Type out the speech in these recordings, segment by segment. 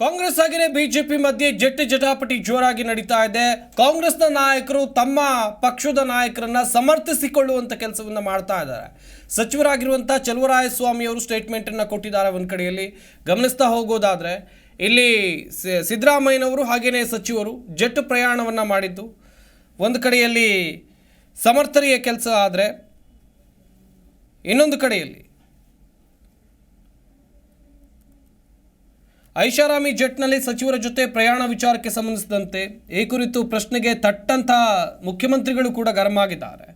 ಕಾಂಗ್ರೆಸ್ ಹಾಗೆಯೇ ಬಿಜೆಪಿ ಮಧ್ಯೆ ಜಟ್ಟಿ ಜಟಾಪಟಿ ಜೋರಾಗಿ ನಡೀತಾ ಇದೆ. ಕಾಂಗ್ರೆಸ್ನ ನಾಯಕರು ತಮ್ಮ ಪಕ್ಷದ ನಾಯಕರನ್ನ ಸಮರ್ಥಿಸಿಕೊಳ್ಳುವಂತ ಕೆಲಸವನ್ನ ಮಾಡ್ತಾ ಇದ್ದಾರೆ. ಸಚಿವರಾಗಿರುವಂತಹ ಚಲುವರಾಯಸ್ವಾಮಿ ಅವರು ಸ್ಟೇಟ್ಮೆಂಟ್ ಅನ್ನ ಕೊಟ್ಟಿದ್ದಾರೆ ಒಂದ್ ಕಡೆಯಲ್ಲಿ. ಗಮನಿಸ್ತಾ ಹೋಗೋದಾದ್ರೆ, ಇಲ್ಲಿ ಸಿದ್ದರಾಮಯ್ಯನವರು ಹಾಗೇನೇ ಸಚಿವರು ಜಟ್ಟು ಪ್ರಯಾಣವನ್ನ ಮಾಡಿದ್ದು. ಒಂದು ಕಡೆಯಲ್ಲಿ ಸಮರ್ಥನೀಯ ಕೆಲಸ ಆದರೆ, ಇನ್ನೊಂದು ಕಡೆಯಲ್ಲಿ ಐಷಾರಾಮಿ ಜೆಟ್ನಲ್ಲಿ ಸಚಿವರ ಜೊತೆ ಪ್ರಯಾಣ ವಿಚಾರಕ್ಕೆ ಸಂಬಂಧಿಸಿದಂತೆ ಈ ಕುರಿತು ಪ್ರಶ್ನೆಗೆ ತಟ್ಟಂತಹ ಮುಖ್ಯಮಂತ್ರಿಗಳು ಕೂಡ ಗರಂ ಆಗಿದ್ದಾರೆ.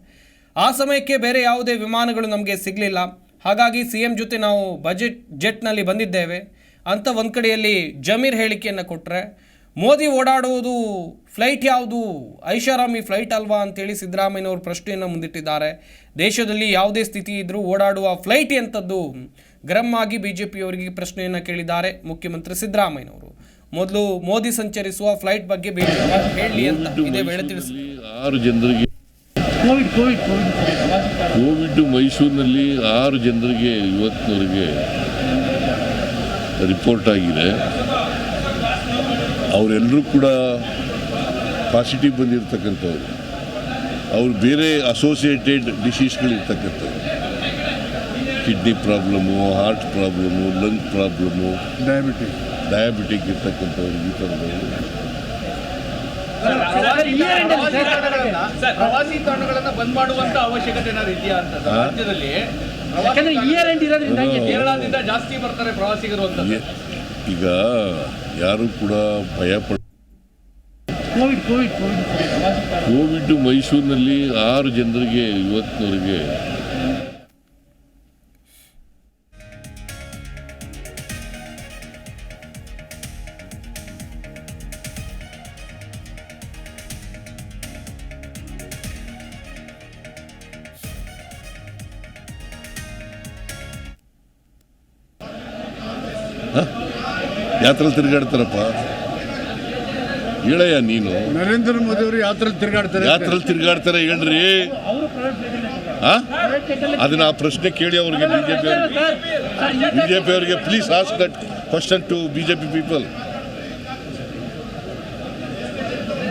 ಆ ಸಮಯಕ್ಕೆ ಬೇರೆ ಯಾವುದೇ ವಿಮಾನಗಳು ನಮಗೆ ಸಿಗಲಿಲ್ಲ. ಹಾಗಾಗಿ ಸಿ ಎಂ ಜೊತೆ ನಾವು ಬಜೆಟ್, ಜೆಟ್ನಲ್ಲಿ ಬಂದಿದ್ದೇವೆ. ಅಂತ ಒಂದು ಕಡೆಯಲ್ಲಿ ಜಮೀರ್ ಹೇಳಿಕೆಯನ್ನು ಕೊಟ್ಟರೆ ಮೋದಿ ಓಡಾಡುವುದು ಫ್ಲೈಟ್ ಯಾವುದು? ಐಷಾರಾಮಿ ಫ್ಲೈಟ್ ಅಲ್ವಾ ಅಂತೇಳಿ ಸಿದ್ದರಾಮಯ್ಯನವರು ಪ್ರಶ್ನೆಯನ್ನು ಮುಂದಿಟ್ಟಿದ್ದಾರೆ. ದೇಶದಲ್ಲಿ ಯಾವುದೇ ಸ್ಥಿತಿ ಇದ್ದರೂ ಓಡಾಡುವ ಫ್ಲೈಟ್ ಎಂಥದ್ದು ಗರಂ ಆಗಿ ಬಿಜೆಪಿಯವರಿಗೆ ಪ್ರಶ್ನೆಯನ್ನು ಕೇಳಿದ್ದಾರೆ ಮುಖ್ಯಮಂತ್ರಿ ಸಿದ್ದರಾಮಯ್ಯನವರು. ಮೊದಲು ಮೋದಿ ಸಂಚರಿಸುವ ಫ್ಲೈಟ್ ಬಗ್ಗೆ ಹೇಳಿ ಅಂತ ಇದೇ ವೇಳೆ ತಿಳಿಸಿ. ಆರು ಜನರಿಗೆ ಕೋವಿಡ್ ಮೈಸೂರಿನಲ್ಲಿ ಆರು ಜನರಿಗೆ ಇವತ್ತಿನವರೆಗೆ ರಿಪೋರ್ಟ್ ಆಗಿದೆ. ಅವರೆಲ್ಲರೂ ಕೂಡ ಪಾಸಿಟಿವ್ ಬಂದಿರತಕ್ಕಂಥವ್ರು. ಅವ್ರು ಬೇರೆ associated ಡಿಸೀಸ್ಗಳಿರ್ತಕ್ಕಂಥವ್ರು kidney problem heart problem lung problem diabetic diabetic ಇರ್ತಕ್ಕಂಥವ್ರು ಈ ಥರದವರು ಪ್ರವಾಸಿ ತಾಣಗಳನ್ನ ಬಂದ್ ಮಾಡುವಂತ ಅವಶ್ಯಕತೆ ಏನಾದ್ರು ಇದೆಯಾ ಅಂತ ಹಾ? ರಾಜ್ಯದಲ್ಲಿ ಯಾಕಂದ್ರೆ ಇಯರ್ ಎಂಡ್ ಇರೋದ್ರಿಂದಾಗಿ ಕೇರಳದಿಂದ ಜಾಸ್ತಿ ಬರ್ತಾರೆ ಪ್ರವಾಸಿಗರು ಅಂತ ಈಗ ಯಾರು ಕೂಡ ಭಯ ಪಡ ಕೋವಿಡ್ ಕೋವಿಡ್ ಕೋವಿಡ್. ಕೋವಿಡ್ ಮೈಸೂರಿನಲ್ಲಿ ಆರು ಜನರಿಗೆ ಇವತ್ತಿನವರೆಗೆ ಯಾತ್ರಲ್ಲಿ ತಿರುಗಾಡ್ತಾರಪ್ಪ? ಹೇಳಯ್ಯ ನೀನು. ನರೇಂದ್ರ ಮೋದಿ ಅವರು ಯಾತ್ರೆ ತಿರುಗಾಡ್ತಾರೆ ಯಾತ್ರಲ್ಲಿ ತಿರುಗಾಡ್ತಾರೆ ಹೇಳ್ರಿ? ಅದನ್ನ ಆ ಪ್ರಶ್ನೆ ಕೇಳಿ ಅವ್ರಿಗೆ ಬಿಜೆಪಿ ಬಿಜೆಪಿ ಅವರಿಗೆ please ask that question to BJP people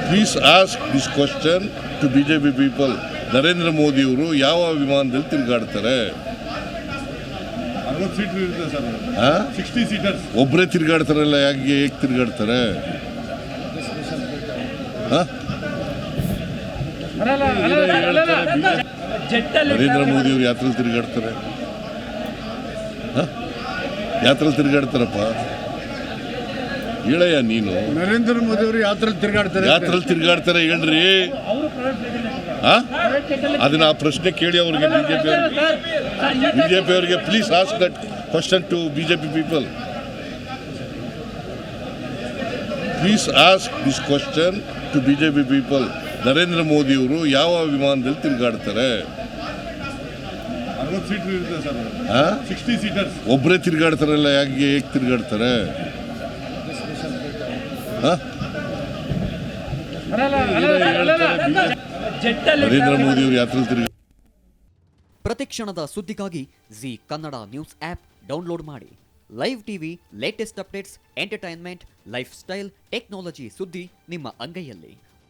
please ask this question to BJP people Narendra Modi ಅವರು ಯಾವ ವಿಮಾನದಲ್ಲಿ ತಿರುಗಾಡ್ತಾರೆ? ಒಬ್ಬರೇ ತಿರುಗಾಡ್ತಾರಲ್ಲ ಯಾಕೆ ಹೇಗೆ ತಿರುಗಾಡ್ತಾರೆ? ನರೇಂದ್ರ ಮೋದಿ ಅವ್ರು ಯಾತ್ರೆಲಿ ತಿರುಗಾಡ್ತಾರೆ? ಯಾತ್ರೆಲಿ ತಿರುಗಾಡ್ತಾರಪ್ಪ? ಹೇಳಯ್ಯ ನೀನು. ನರೇಂದ್ರ ಮೋದಿ ಅವರು ಯಾತ್ರೆ ತಿರುಗಾಡ್ತಾರೆ. ಯಾತ್ರೆಲಿ ತಿರುಗಾಡ್ತಾರೆ ಹೇಳ್ರಿ? ಅದನ್ನ ಆ ಪ್ರಶ್ನೆ ಕೇಳಿ ಅವ್ರಿಗೆ ಬಿಜೆಪಿ ಬಿಜೆಪಿ ಅವರಿಗೆ please ask that question to BJP people please ask this question to BJP people Narendra Modi ಅವರು ಯಾವ ವಿಮಾನದಲ್ಲಿ ತಿರುಗಾಡ್ತಾರೆ ಒಬ್ಬರೇ ತಿರುಗಾಡ್ತಾರಲ್ಲ ಯಾಕೆ ಹೇಗೆ ತಿರುಗಾಡ್ತಾರೆ ಆ? ನರೇಂದ್ರ ಮೋದಿ ಅವರು ಯಾತ್ರೆ ತಿರುಗಿ ಪ್ರತಿ ಪ್ರತಿಕ್ಷಣದ ಸುದ್ದಿಗಾಗಿ Zee Kannada news app download ಮಾಡಿ. Live TV latest updates entertainment lifestyle technology ಸುದ್ದಿ ನಿಮ್ಮ ಅಂಗೈಯಲ್ಲಿ.